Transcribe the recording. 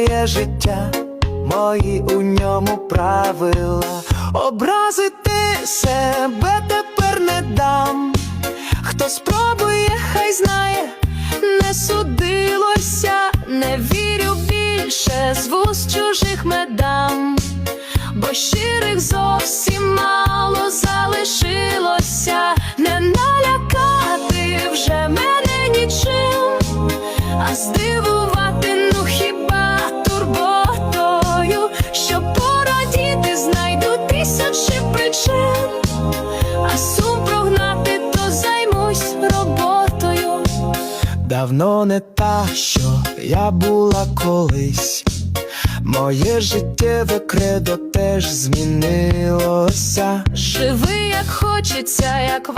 моє життя, мої у ньому правила. Образити себе тепер не дам. Хто спробує, хай знає, не судилося, не вірю більше з вуст чужих медам, бо щирих зовсім Давно не та, що я була колись. Моє життєве кредо теж змінилося. Живи як хочеться, як